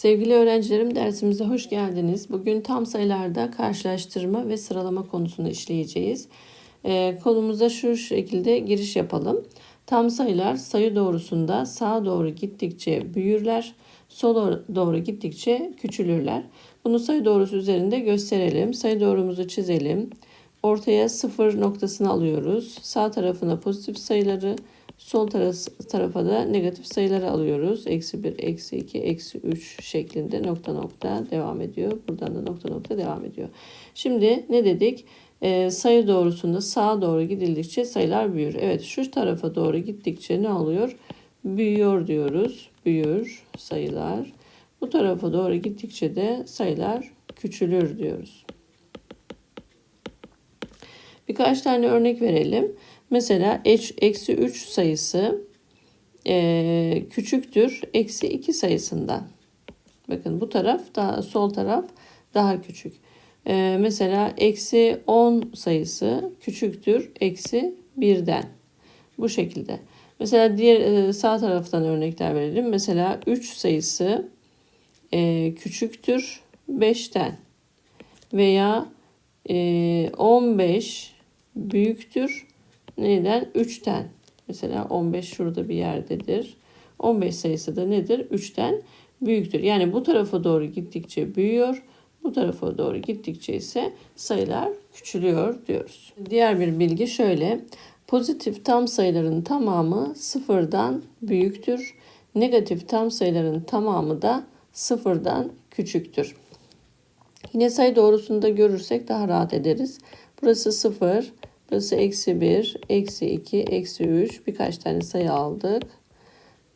Sevgili öğrencilerim dersimize hoş geldiniz. Bugün tam sayılarda karşılaştırma ve sıralama konusunu işleyeceğiz. Ee, konumuza şu şekilde giriş yapalım. Tam sayılar sayı doğrusunda sağa doğru gittikçe büyürler, sola doğru gittikçe küçülürler. Bunu sayı doğrusu üzerinde gösterelim. Sayı doğrumuzu çizelim. Ortaya sıfır noktasını alıyoruz. Sağ tarafına pozitif sayıları, Sol tarafa da negatif sayıları alıyoruz. Eksi 1, eksi 2, eksi 3 şeklinde nokta nokta devam ediyor. Buradan da nokta nokta devam ediyor. Şimdi ne dedik? Ee, sayı doğrusunda sağa doğru gidildikçe sayılar büyür. Evet şu tarafa doğru gittikçe ne oluyor? Büyüyor diyoruz. Büyür sayılar. Bu tarafa doğru gittikçe de sayılar küçülür diyoruz. Birkaç tane örnek verelim. Mesela eksi 3 sayısı e, küçüktür eksi 2 sayısından. Bakın bu taraf daha sol taraf daha küçük. E, mesela eksi 10 sayısı küçüktür eksi 1'den. Bu şekilde. Mesela diğer e, sağ taraftan örnekler verelim. Mesela 3 sayısı e, küçüktür 5'ten veya e, 15 büyüktür Neden? 3'ten. Mesela 15 şurada bir yerdedir. 15 sayısı da nedir? 3'ten büyüktür. Yani bu tarafa doğru gittikçe büyüyor. Bu tarafa doğru gittikçe ise sayılar küçülüyor diyoruz. Diğer bir bilgi şöyle. Pozitif tam sayıların tamamı sıfırdan büyüktür. Negatif tam sayıların tamamı da sıfırdan küçüktür. Yine sayı doğrusunda görürsek daha rahat ederiz. Burası sıfır, Burası eksi 1, eksi 2, eksi 3. Birkaç tane sayı aldık.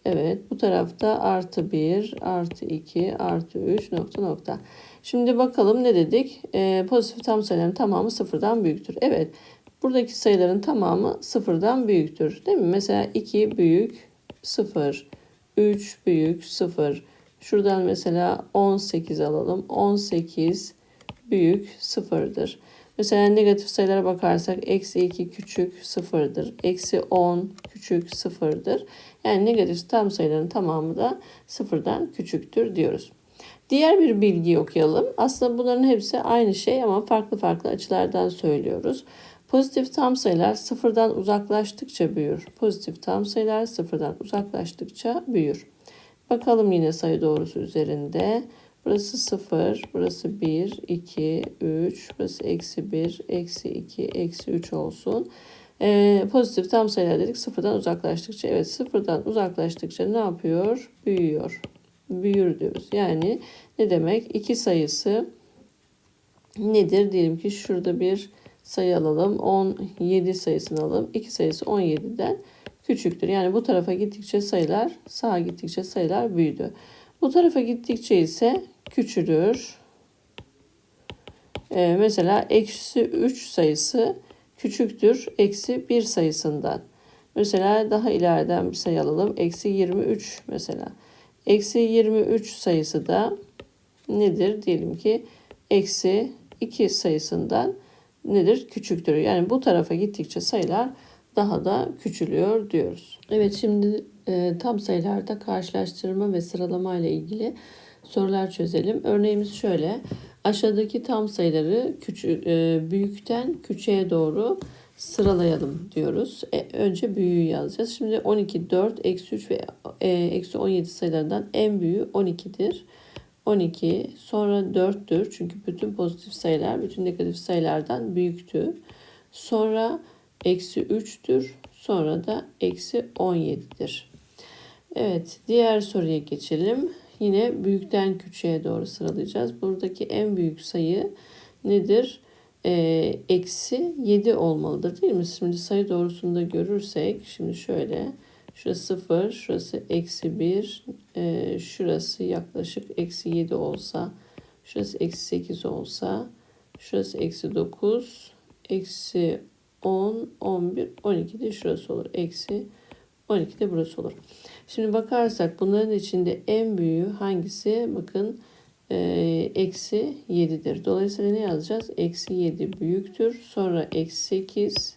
Evet bu tarafta artı 1, artı 2, artı 3 nokta nokta. Şimdi bakalım ne dedik? Ee, pozitif tam sayıların tamamı sıfırdan büyüktür. Evet buradaki sayıların tamamı sıfırdan büyüktür. Değil mi? Mesela 2 büyük 0, 3 büyük 0. Şuradan mesela 18 alalım. 18 büyük 0'dır. Mesela negatif sayılara bakarsak eksi 2 küçük sıfırdır. Eksi 10 küçük sıfırdır. Yani negatif tam sayıların tamamı da sıfırdan küçüktür diyoruz. Diğer bir bilgi okuyalım. Aslında bunların hepsi aynı şey ama farklı farklı açılardan söylüyoruz. Pozitif tam sayılar sıfırdan uzaklaştıkça büyür. Pozitif tam sayılar sıfırdan uzaklaştıkça büyür. Bakalım yine sayı doğrusu üzerinde. Burası 0, burası 1, 2, 3, burası eksi 1, eksi 2, eksi 3 olsun. Ee, pozitif tam sayılar dedik sıfırdan uzaklaştıkça. Evet sıfırdan uzaklaştıkça ne yapıyor? Büyüyor. Büyür diyoruz. Yani ne demek? 2 sayısı nedir? Diyelim ki şurada bir sayı alalım. 17 sayısını alalım. 2 sayısı 17'den küçüktür. Yani bu tarafa gittikçe sayılar, sağa gittikçe sayılar büyüdü. Bu tarafa gittikçe ise küçülür. Ee, mesela eksi 3 sayısı küçüktür eksi 1 sayısından. Mesela daha ileriden bir sayı alalım. Eksi 23 mesela. Eksi 23 sayısı da nedir? Diyelim ki eksi 2 sayısından nedir? Küçüktür. Yani bu tarafa gittikçe sayılar daha da küçülüyor diyoruz. Evet şimdi e, tam sayılarda karşılaştırma ve sıralama ile ilgili sorular çözelim. Örneğimiz şöyle. Aşağıdaki tam sayıları küçük, e, büyükten küçüğe doğru sıralayalım diyoruz. E, önce büyüğü yazacağız. Şimdi 12, 4, eksi 3 ve e, eksi 17 sayılarından en büyüğü 12'dir. 12 sonra 4'tür. Çünkü bütün pozitif sayılar bütün negatif sayılardan büyüktü. Sonra eksi 3'tür. Sonra da eksi 17'dir. Evet diğer soruya geçelim. Yine büyükten küçüğe doğru sıralayacağız. Buradaki en büyük sayı nedir? Ee, eksi 7 olmalıdır değil mi? Şimdi sayı doğrusunda görürsek şimdi şöyle şurası 0 şurası eksi 1 e, şurası yaklaşık eksi 7 olsa şurası eksi 8 olsa şurası eksi 9 eksi 10 11 12 de şurası olur eksi 12 de burası olur. Şimdi bakarsak bunların içinde en büyüğü hangisi? Bakın e, eksi 7'dir. Dolayısıyla ne yazacağız? Eksi 7 büyüktür. Sonra eksi 8.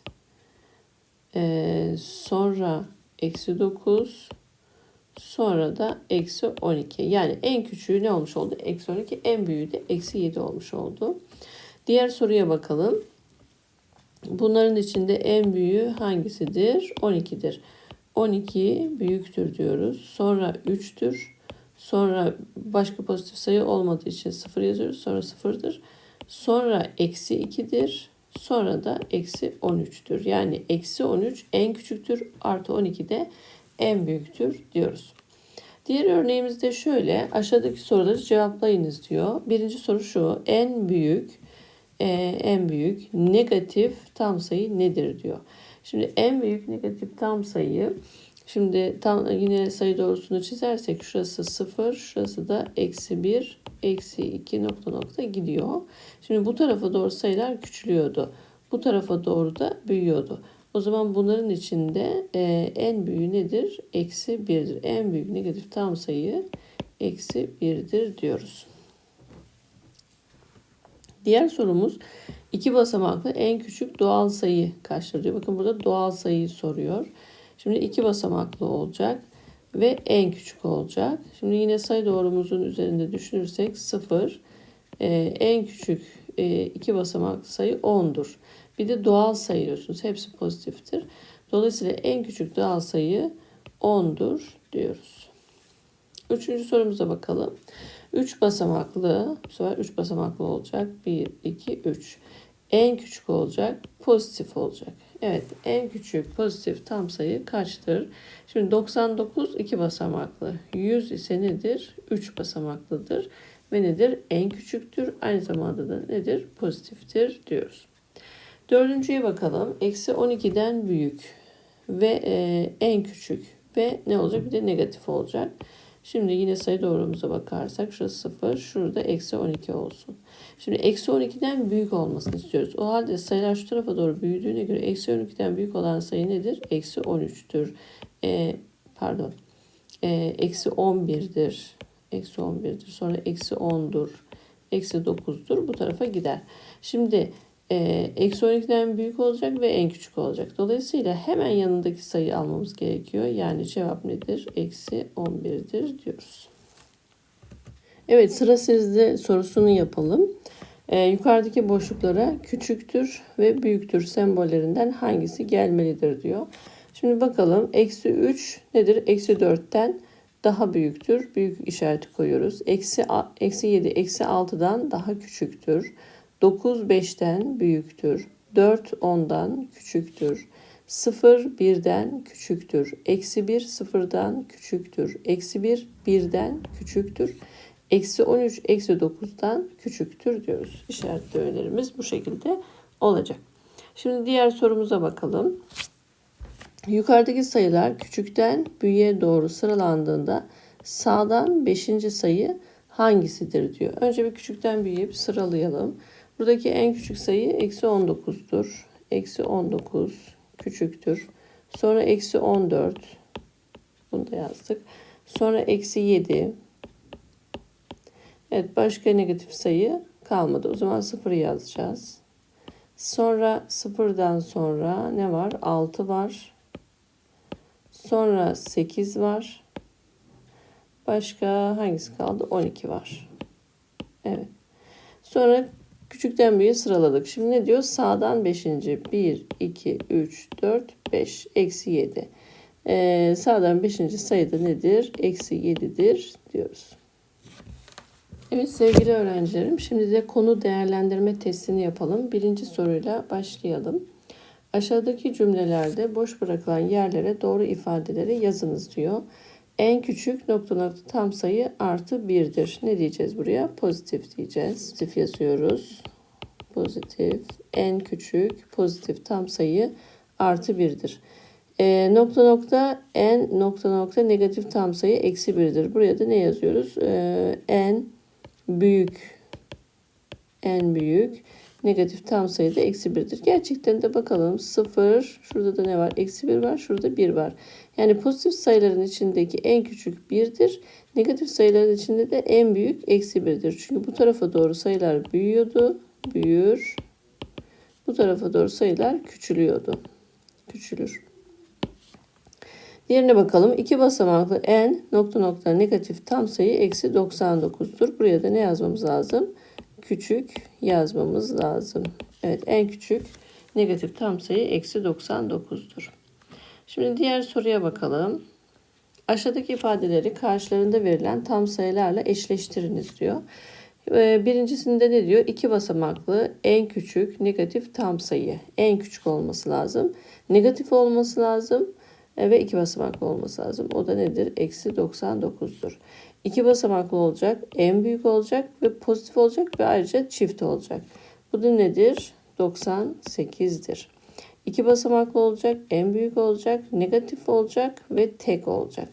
E, sonra eksi 9. Sonra da eksi 12. Yani en küçüğü ne olmuş oldu? Eksi 12. En büyüğü de eksi 7 olmuş oldu. Diğer soruya bakalım. Bunların içinde en büyüğü hangisidir? 12'dir. 12 büyüktür diyoruz. Sonra 3'tür. Sonra başka pozitif sayı olmadığı için 0 yazıyoruz. Sonra 0'dır. Sonra eksi 2'dir. Sonra da eksi 13'tür. Yani eksi 13 en küçüktür. Artı 12 de en büyüktür diyoruz. Diğer örneğimizde şöyle aşağıdaki soruları cevaplayınız diyor. Birinci soru şu en büyük e, en büyük negatif tam sayı nedir diyor. Şimdi en büyük negatif tam sayı şimdi tam yine sayı doğrusunu çizersek şurası 0 şurası da eksi 1 eksi 2 nokta nokta gidiyor. Şimdi bu tarafa doğru sayılar küçülüyordu. Bu tarafa doğru da büyüyordu. O zaman bunların içinde e, en büyüğü nedir? Eksi 1'dir. En büyük negatif tam sayı eksi 1'dir diyoruz. Diğer sorumuz iki basamaklı en küçük doğal sayı kaçtır diyor. Bakın burada doğal sayıyı soruyor. Şimdi iki basamaklı olacak ve en küçük olacak. Şimdi yine sayı doğrumuzun üzerinde düşünürsek 0 e, en küçük e, iki basamaklı sayı 10'dur. Bir de doğal sayıyorsunuz. Hepsi pozitiftir. Dolayısıyla en küçük doğal sayı 10'dur diyoruz. Üçüncü sorumuza bakalım. 3 basamaklı, bu sefer 3 basamaklı olacak. 1, 2, 3. En küçük olacak, pozitif olacak. Evet, en küçük pozitif tam sayı kaçtır? Şimdi 99 2 basamaklı. 100 ise nedir? 3 basamaklıdır. Ve nedir? En küçüktür. Aynı zamanda da nedir? Pozitiftir diyoruz. Dördüncüye bakalım. Eksi 12'den büyük ve e, en küçük ve ne olacak? Bir de negatif olacak. Şimdi yine sayı doğrumuza bakarsak şurası 0, şurada eksi 12 olsun. Şimdi eksi 12'den büyük olmasını istiyoruz. O halde sayılar şu tarafa doğru büyüdüğüne göre eksi 12'den büyük olan sayı nedir? Eksi 13'tür. E, pardon. E, eksi 11'dir. Eksi 11'dir. Sonra eksi 10'dur. Eksi 9'dur. Bu tarafa gider. Şimdi eksi 12'den büyük olacak ve en küçük olacak. Dolayısıyla hemen yanındaki sayıyı almamız gerekiyor. Yani cevap nedir? Eksi 11'dir diyoruz. Evet sıra sizde sorusunu yapalım. E, yukarıdaki boşluklara küçüktür ve büyüktür sembollerinden hangisi gelmelidir diyor. Şimdi bakalım eksi 3 nedir? Eksi 4'ten daha büyüktür. Büyük işareti koyuyoruz. Eksi, eksi 7 eksi 6'dan daha küçüktür. 9 5'ten büyüktür. 4 10'dan küçüktür. 0 1'den küçüktür. Eksi 1 0'dan küçüktür. Eksi 1 1'den küçüktür. Eksi 13 eksi 9'dan küçüktür diyoruz. İşaretli önerimiz bu şekilde olacak. Şimdi diğer sorumuza bakalım. Yukarıdaki sayılar küçükten büyüğe doğru sıralandığında sağdan 5. sayı hangisidir diyor. Önce bir küçükten büyüğe bir sıralayalım. Buradaki en küçük sayı eksi 19'dur. Eksi 19 küçüktür. Sonra eksi 14. Bunu da yazdık. Sonra eksi 7. Evet başka negatif sayı kalmadı. O zaman 0 yazacağız. Sonra sıfırdan sonra ne var? 6 var. Sonra 8 var. Başka hangisi kaldı? 12 var. Evet. Sonra Küçükten büyüğe sıraladık. Şimdi ne diyor? Sağdan 5. 1, 2, 3, 4, 5. Eksi 7. Ee, sağdan 5. sayıda nedir? Eksi 7'dir diyoruz. Evet sevgili öğrencilerim şimdi de konu değerlendirme testini yapalım. Birinci soruyla başlayalım. Aşağıdaki cümlelerde boş bırakılan yerlere doğru ifadeleri yazınız diyor. En küçük nokta nokta tam sayı artı birdir. Ne diyeceğiz buraya? Pozitif diyeceğiz. Pozitif yazıyoruz. Pozitif. En küçük pozitif tam sayı artı birdir. E, nokta nokta en nokta nokta negatif tam sayı eksi birdir. Buraya da ne yazıyoruz? E, en büyük en büyük negatif tam sayıda eksi birdir. Gerçekten de bakalım 0 şurada da ne var? Eksi 1 var. Şurada 1 var. Yani pozitif sayıların içindeki en küçük 1'dir. Negatif sayıların içinde de en büyük eksi 1'dir. Çünkü bu tarafa doğru sayılar büyüyordu. Büyür. Bu tarafa doğru sayılar küçülüyordu. Küçülür. Diğerine bakalım. İki basamaklı n nokta nokta negatif tam sayı eksi 99'dur. Buraya da ne yazmamız lazım? Küçük yazmamız lazım. Evet en küçük negatif tam sayı eksi 99'dur. Şimdi diğer soruya bakalım. Aşağıdaki ifadeleri karşılarında verilen tam sayılarla eşleştiriniz diyor. Ee, Birincisinde ne diyor? İki basamaklı en küçük negatif tam sayı. En küçük olması lazım. Negatif olması lazım e, ve iki basamaklı olması lazım. O da nedir? Eksi 99'dur. İki basamaklı olacak, en büyük olacak ve pozitif olacak ve ayrıca çift olacak. Bu da nedir? 98'dir. İki basamaklı olacak, en büyük olacak, negatif olacak ve tek olacak.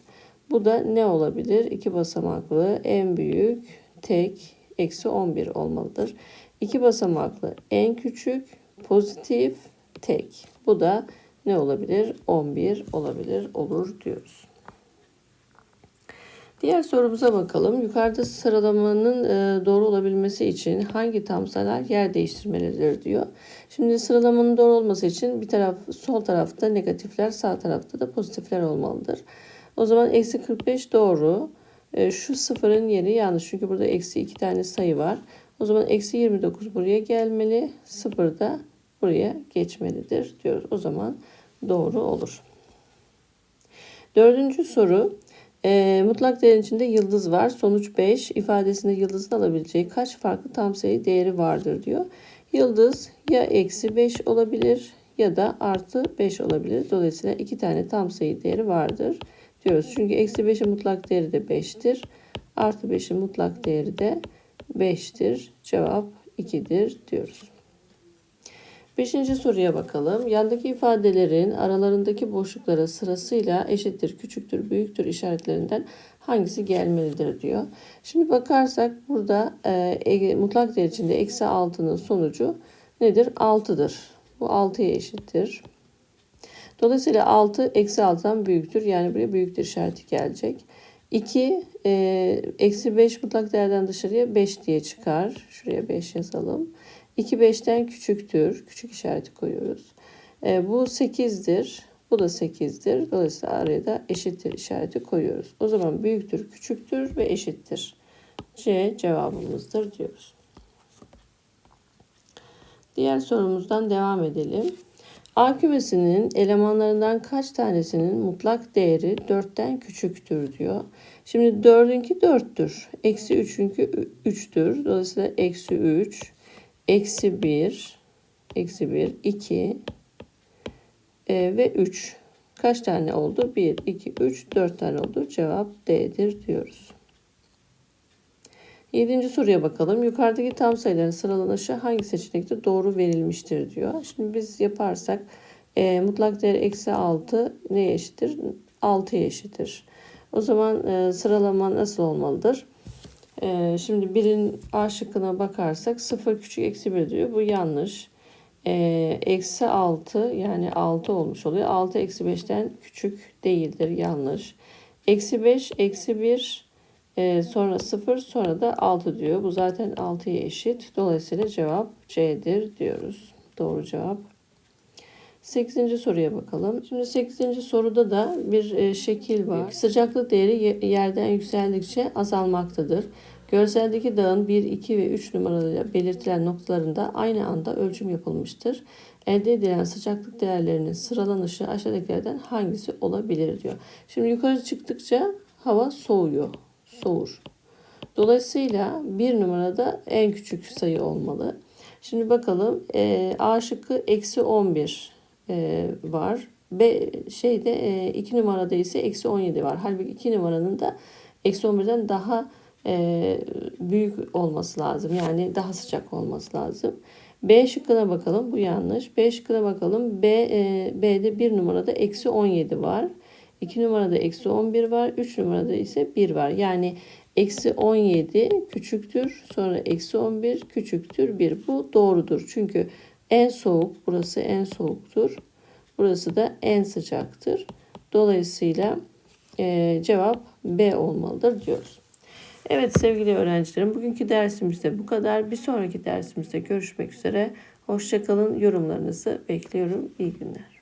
Bu da ne olabilir? İki basamaklı, en büyük, tek, eksi 11 olmalıdır. İki basamaklı, en küçük, pozitif, tek. Bu da ne olabilir? 11 olabilir, olur diyoruz. Diğer sorumuza bakalım. Yukarıda sıralamanın e, doğru olabilmesi için hangi tam sayılar yer değiştirmelidir diyor. Şimdi sıralamanın doğru olması için bir taraf sol tarafta negatifler, sağ tarafta da pozitifler olmalıdır. O zaman eksi 45 doğru. E, şu sıfırın yeri yanlış çünkü burada eksi iki tane sayı var. O zaman eksi 29 buraya gelmeli. Sıfır da buraya geçmelidir diyoruz. O zaman doğru olur. Dördüncü soru. E, mutlak değerin içinde yıldız var. Sonuç 5 ifadesinde yıldızın alabileceği kaç farklı tam sayı değeri vardır diyor. Yıldız ya eksi 5 olabilir ya da artı 5 olabilir. Dolayısıyla iki tane tam sayı değeri vardır diyoruz. Çünkü eksi 5'in mutlak değeri de 5'tir. Artı 5'in mutlak değeri de 5'tir. Cevap 2'dir diyoruz. Beşinci soruya bakalım. Yandaki ifadelerin aralarındaki boşluklara sırasıyla eşittir, küçüktür, büyüktür işaretlerinden hangisi gelmelidir diyor. Şimdi bakarsak burada e, mutlak değer içinde eksi 6'nın sonucu nedir? 6'dır. Bu 6'ya eşittir. Dolayısıyla 6 eksi 6'dan büyüktür. Yani buraya büyüktür işareti gelecek. 2 e, eksi 5 mutlak değerden dışarıya 5 diye çıkar. Şuraya 5 yazalım. 2 5'ten küçüktür. Küçük işareti koyuyoruz. E, bu 8'dir. Bu da 8'dir. Dolayısıyla araya da eşittir işareti koyuyoruz. O zaman büyüktür, küçüktür ve eşittir. C cevabımızdır diyoruz. Diğer sorumuzdan devam edelim. A kümesinin elemanlarından kaç tanesinin mutlak değeri 4'ten küçüktür diyor. Şimdi 4'ünki 4'tür. Eksi 3'ünkü 3'tür. Dolayısıyla eksi 3, eksi 1, eksi 1, 2 e, ve 3. Kaç tane oldu? 1, 2, 3, 4 tane oldu. Cevap D'dir diyoruz. Yedinci soruya bakalım. Yukarıdaki tam sayıların sıralanışı hangi seçenekte doğru verilmiştir diyor. Şimdi biz yaparsak e, mutlak değer eksi 6 neye eşittir? 6'ya eşittir. O zaman e, sıralama nasıl olmalıdır? E, şimdi birin A şıkkına bakarsak 0 küçük eksi 1 diyor. Bu yanlış. E, eksi 6 yani 6 olmuş oluyor. 6 eksi 5'ten küçük değildir. Yanlış. Eksi 5 eksi 1 ee, sonra 0 sonra da 6 diyor. Bu zaten 6'ya eşit. Dolayısıyla cevap C'dir diyoruz. Doğru cevap. 8. soruya bakalım. Şimdi 8. soruda da bir e, şekil var. Sıcaklık değeri yerden yükseldikçe azalmaktadır. Görseldeki dağın 1, 2 ve 3 numaralarıyla belirtilen noktalarında aynı anda ölçüm yapılmıştır. Elde edilen sıcaklık değerlerinin sıralanışı aşağıdakilerden hangisi olabilir diyor. Şimdi yukarı çıktıkça hava soğuyor soğur. Dolayısıyla bir numarada en küçük sayı olmalı. Şimdi bakalım e, A şıkkı eksi 11 e, var. B şeyde e, 2 numarada ise eksi 17 var. Halbuki 2 numaranın da eksi 11'den daha e, büyük olması lazım. Yani daha sıcak olması lazım. B şıkkına bakalım. Bu yanlış. B şıkkına bakalım. B, e, B'de 1 numarada eksi 17 var. 2 numarada eksi 11 var. 3 numarada ise 1 var. Yani eksi 17 küçüktür. Sonra eksi 11 küçüktür 1. Bu doğrudur. Çünkü en soğuk burası en soğuktur. Burası da en sıcaktır. Dolayısıyla e, cevap B olmalıdır diyoruz. Evet sevgili öğrencilerim bugünkü dersimizde bu kadar. Bir sonraki dersimizde görüşmek üzere. Hoşçakalın. Yorumlarınızı bekliyorum. İyi günler.